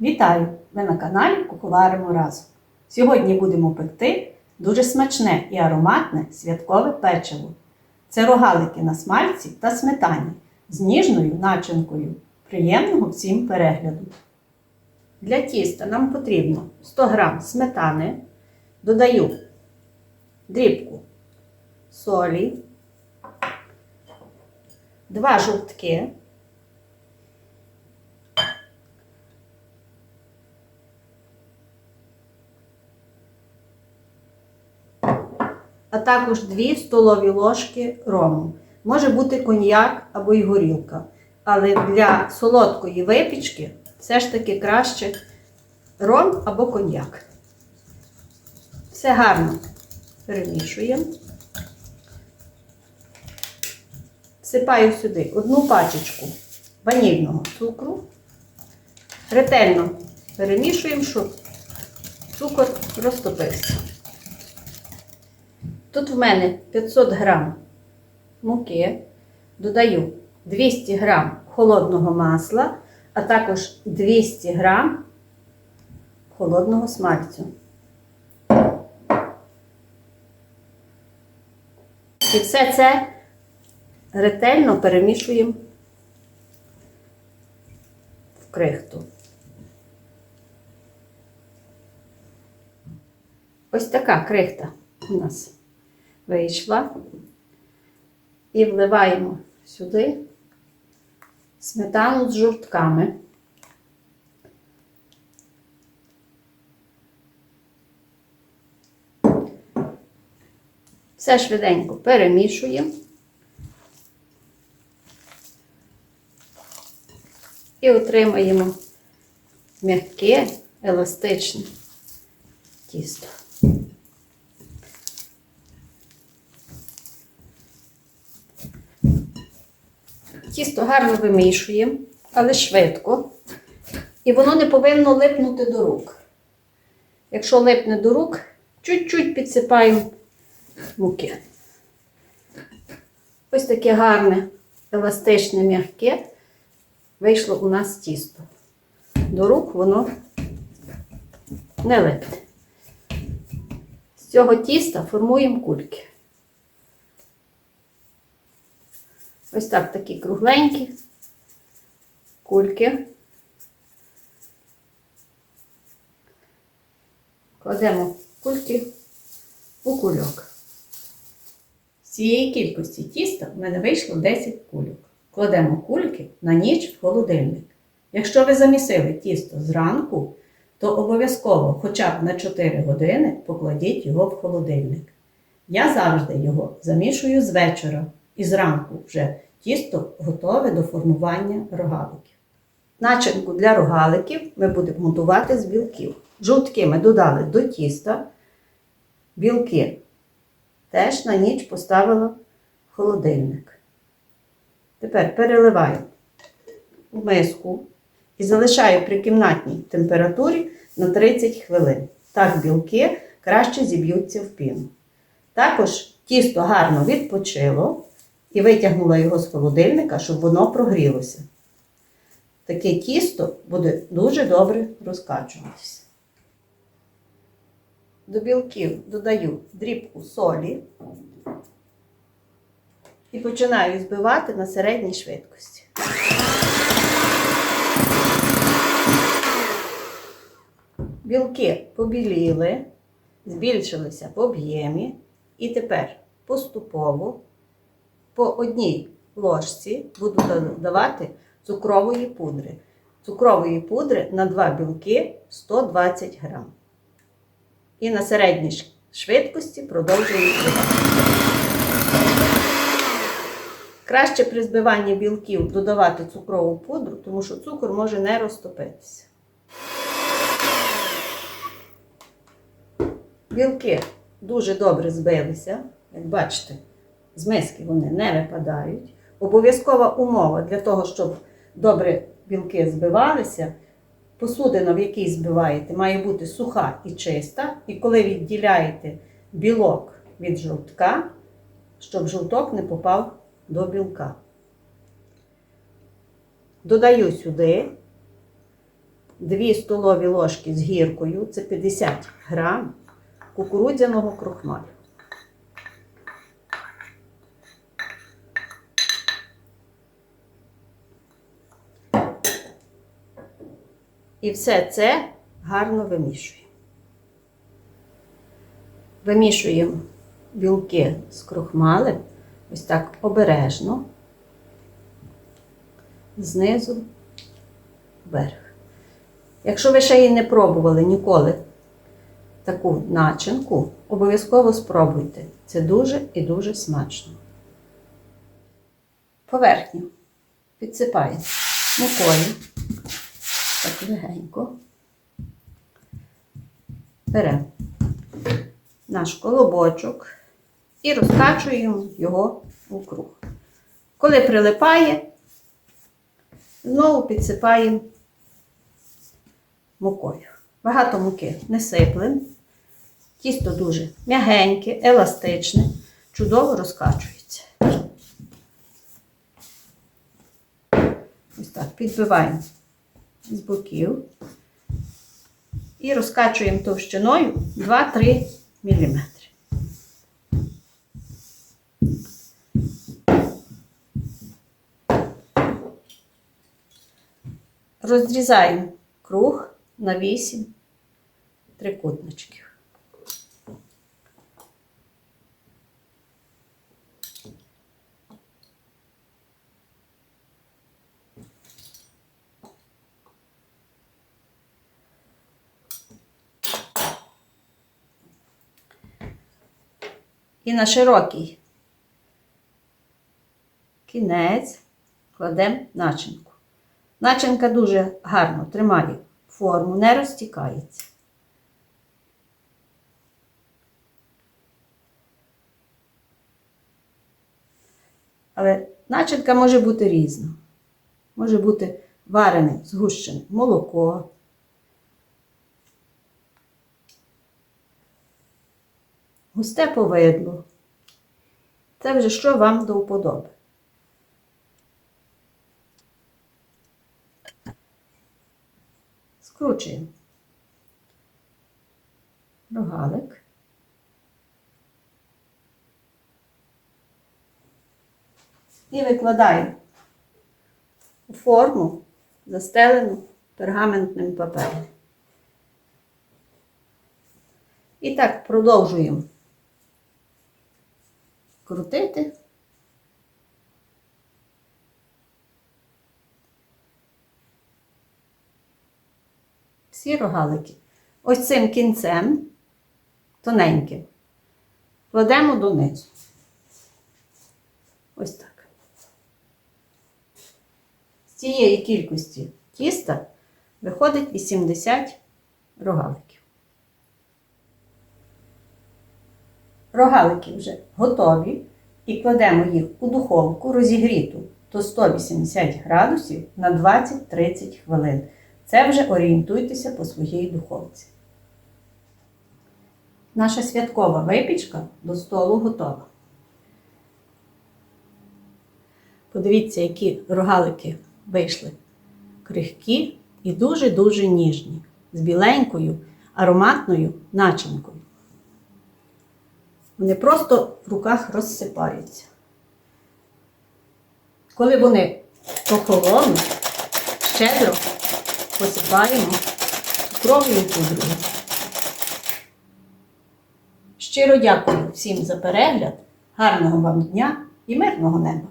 Вітаю! Ви на каналі Куховаримо разом. Сьогодні будемо пекти дуже смачне і ароматне святкове печиво. Це рогалики на смальці та сметані з ніжною начинкою. Приємного всім перегляду! Для тіста нам потрібно 100 г сметани, додаю дрібку солі, 2 жовтки. А також 2 столові ложки рому. Може бути коньяк або й горілка. Але для солодкої випічки все ж таки краще ром або коньяк. Все гарно перемішуємо. Всипаю сюди одну пачечку ванільного цукру. Ретельно перемішуємо, щоб цукор розтопився. Тут в мене 500 грам муки, додаю 200 грам холодного масла, а також 200 грам холодного смальцю. І все це ретельно перемішуємо в крихту. Ось така крихта у нас вийшла. І вливаємо сюди сметану з жовтками. Все швиденько перемішуємо. І отримаємо м'яке, еластичне тісто. Тісто гарно вимішуємо, але швидко. І воно не повинно липнути до рук. Якщо липне до рук, чуть-чуть підсипаємо муки. Ось таке гарне, еластичне, м'яке вийшло у нас тісто. До рук воно не липне. З цього тіста формуємо кульки. Ось так такі кругленькі кульки. Кладемо кульки у кульок. З цієї кількості тіста в мене вийшло 10 кульок. Кладемо кульки на ніч в холодильник. Якщо ви замісили тісто зранку, то обов'язково хоча б на 4 години покладіть його в холодильник. Я завжди його замішую з вечора і зранку вже тісто готове до формування рогаликів. Начинку для рогаликів ми будемо готувати з білків. Жовтки ми додали до тіста, білки теж на ніч поставила в холодильник. Тепер переливаю в миску і залишаю при кімнатній температурі на 30 хвилин. Так білки краще зіб'ються в піну. Також тісто гарно відпочило і витягнула його з холодильника, щоб воно прогрілося. Таке тісто буде дуже добре розкачуватися. До білків додаю дрібку солі і починаю збивати на середній швидкості. Білки побіліли, збільшилися в об'ємі, і тепер поступово по одній ложці буду додавати цукрової пудри. Цукрової пудри на 2 білки 120 грам. І на середній швидкості продовжую збивати. Краще при збиванні білків додавати цукрову пудру, тому що цукор може не розтопитися. Білки дуже добре збилися, як бачите з миски вони не випадають. Обов'язкова умова для того, щоб добре білки збивалися, посудина, в якій збиваєте, має бути суха і чиста. І коли відділяєте білок від жовтка, щоб жовток не попав до білка. Додаю сюди 2 столові ложки з гіркою, це 50 грам кукурудзяного крохмалю. І все це гарно вимішуємо. Вимішуємо білки з крохмалем, ось так обережно, знизу вверх. Якщо ви ще її не пробували ніколи таку начинку, обов'язково спробуйте. Це дуже і дуже смачно. Поверхню підсипаємо мукою. Так легенько. Беремо наш колобочок і розкачуємо його у круг. Коли прилипає, знову підсипаємо мукою. Багато муки не сиплемо. Тісто дуже м'ягеньке, еластичне, чудово розкачується. Ось так, підбиваємо з боків і розкачуємо товщиною 2-3 мм. Розрізаємо круг на 8 трикутничків. І на широкий кінець кладемо начинку. Начинка дуже гарно тримає форму, не розтікається. Але начинка може бути різна. Може бути варене, згущене молоко. Густе повидло. Це вже що вам до вподоби. Скручуємо рогалик. І викладаємо форму, застелену пергаментним папером. І так продовжуємо крутити. Всі рогалики. Ось цим кінцем, тоненьким, кладемо донизу. Ось так. З цієї кількості тіста виходить 80 рогаликів. Рогалики вже готові і кладемо їх у духовку розігріту до 180 градусів на 20-30 хвилин. Це вже орієнтуйтеся по своїй духовці. Наша святкова випічка до столу готова. Подивіться, які рогалики вийшли крихкі і дуже-дуже ніжні, з біленькою ароматною начинкою. Вони просто в руках розсипаються. Коли вони охолонуть, щедро посипаємо цукровою пудрою. Щиро дякую всім за перегляд, гарного вам дня і мирного неба!